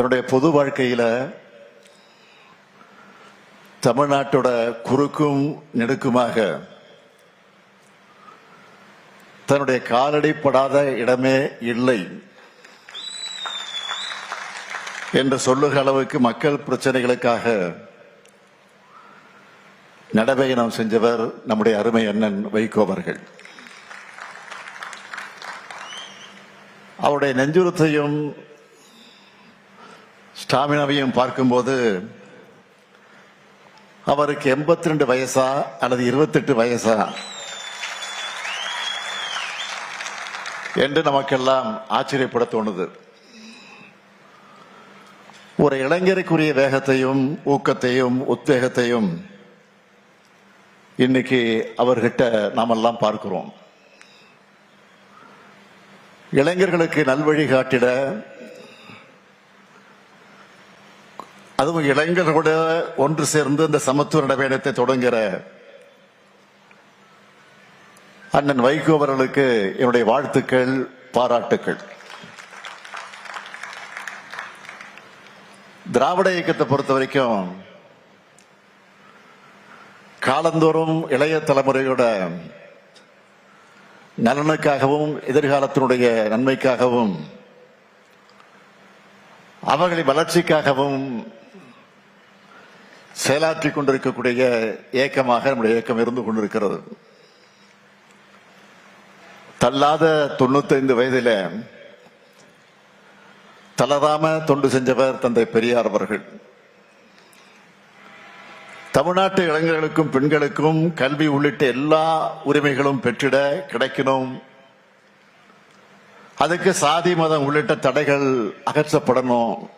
தன்னுடைய பொது வாழ்க்கையில தமிழ்நாட்டோட குறுக்கும் நெடுக்குமாக தன்னுடைய காலடிப்படாத இடமே இல்லை என்று சொல்லுகிற அளவுக்கு மக்கள் பிரச்சனைகளுக்காக நடபயணம் செஞ்சவர் நம்முடைய அருமை அண்ணன் வைகோ அவர்கள். அவருடைய நெஞ்சுரத்தையும் ஸ்டாமினாவையும் பார்க்கும்போது அவருக்கு எண்பத்தி ரெண்டு வயசா அல்லது இருபத்தெட்டு வயசா என்று நமக்கெல்லாம் ஆச்சரியப்பட தோணுது. ஒரு இளைஞருக்குரிய வேகத்தையும் ஊக்கத்தையும் உத்வேகத்தையும் இன்னைக்கு அவர்கிட்ட நாமெல்லாம் பார்க்கிறோம். இளைஞர்களுக்கு நல்வழி காட்டிட அதுவும் இளைஞர்களோட ஒன்று சேர்ந்து இந்த சமத்துவ நடவடிக்கை தொடங்குகிற அண்ணன் வைகோ அவர்களுக்கு என்னுடைய வாழ்த்துக்கள் பாராட்டுக்கள். திராவிட இயக்கத்தை பொறுத்த வரைக்கும் காலந்தோறும் இளைய தலைமுறையோட நலனுக்காகவும் எதிர்காலத்தினுடைய நன்மைக்காகவும் அவர்களின் வளர்ச்சிக்காகவும் செயலாற்றிக் கொண்டிருக்கக்கூடிய இயக்கமாக நம்முடைய இயக்கம் இருந்து கொண்டிருக்கிறது. தள்ளாத தொண்ணூத்தைந்து வயதில தளராம தொண்டு செஞ்சவர் தந்தை பெரியார் அவர்கள். தமிழ்நாட்டு இளைஞர்களுக்கும் பெண்களுக்கும் கல்வி உள்ளிட்ட எல்லா உரிமைகளும் பெற்றிட கிடைக்கணும். அதுக்கு சாதி மதம் உள்ளிட்ட தடைகள் அகற்றப்படணும்.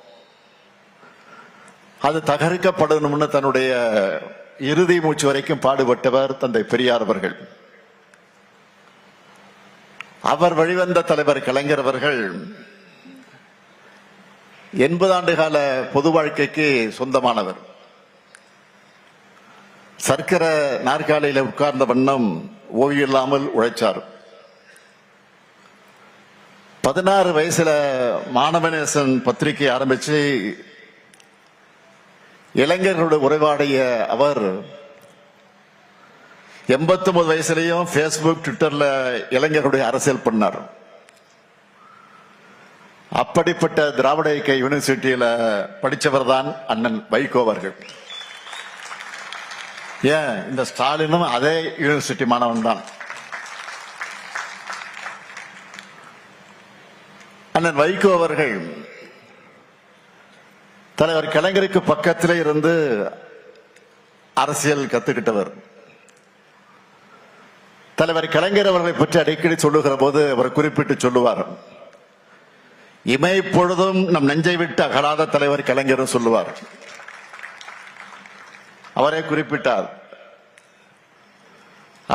அது தகர்க்கப்படணும்னு தன்னுடைய இறுதி மூச்சு வரைக்கும் பாடுபட்டவர் தந்தை பெரியார் அவர்கள். அவர் வழிவந்த தலைவர் கலைஞர் அவர்கள் எண்பது ஆண்டு கால பொது வாழ்க்கைக்கு சொந்தமானவர். சர்க்கர நாற்காலையில் உட்கார்ந்த வண்ணம் ஓய்வு இல்லாமல் உழைச்சார். பதினாறு வயசுல மாணவநேசன் பத்திரிகை ஆரம்பிச்சு இளைஞர்களோட உரைவாடைய அவர் எண்பத்தி ஒன்பது வயசுலையும் பேஸ்புக் ட்விட்டர்ல இளைஞர்களுடைய அரசியல் பண்ணார். அப்படிப்பட்ட திராவிட இயக்க யூனிவர்சிட்டியில படித்தவர் தான் அண்ணன் வைகோ அவர்கள். ஏன்? இந்த ஸ்டாலினும் அதே யூனிவர்சிட்டி மாணவன் தான். அண்ணன் வைகோ அவர்கள் தலைவர் கலைஞருக்கு பக்கத்திலே இருந்து அரசியல் கத்துக்கிட்டவர். தலைவர் கலைஞர் அவர்களை பற்றி அடிக்கடி சொல்லுகிற போது அவர் குறிப்பிட்டு சொல்லுவார். இமை பொழுதும் நம் நெஞ்சை விட்டு அகலாத தலைவர் கலைஞரும் சொல்லுவார். அவரே குறிப்பிட்டார்.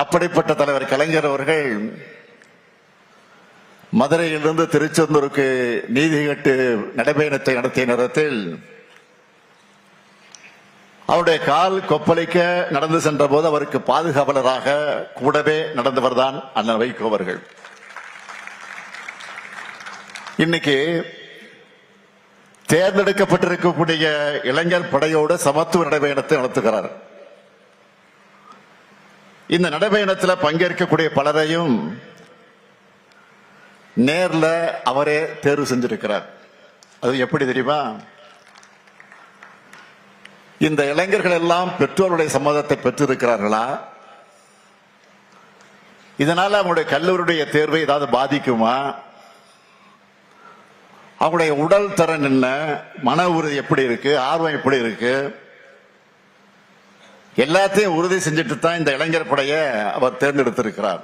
அப்படிப்பட்ட தலைவர் கலைஞர் அவர்கள் மதுரையிலிருந்து திருச்செந்தூருக்கு நீதி கட்டு நடைபயணத்தை நடத்திய நேரத்தில் அவருடைய கால் கொப்பளிக்க நடந்து சென்ற போது அவருக்கு பாதுகாவலராக கூடவே நடந்தவர் தான் அண்ணன் வைகோ அவர்கள். இன்னைக்கு தேர்ந்தெடுக்கப்பட்டிருக்கக்கூடிய இளைஞர் படையோடு சமத்துவ நடைபயணத்தை நடத்துகிறார். இந்த நடைபயணத்தில் பங்கேற்கக்கூடிய பலரையும் நேரில் அவரே தேர்வு செஞ்சிருக்கிறார். அது எப்படி தெரியுமா? இந்த இளைஞர்கள் எல்லாம் பெற்றோருடைய சம்மதத்தை பெற்றிருக்கிறார்களா? இதனால அவங்களுடைய கல்லூரியுடைய தேர்வை ஏதாவது பாதிக்குமா? அவங்களுடைய உடல் திறன் என்ன? மன உறுதி எப்படி இருக்கு? ஆர்வம் எப்படி இருக்கு? எல்லாத்தையும் உறுதி செஞ்சுட்டு தான் இந்த இளைஞர் படைய அவர் தேர்ந்தெடுத்திருக்கிறார்.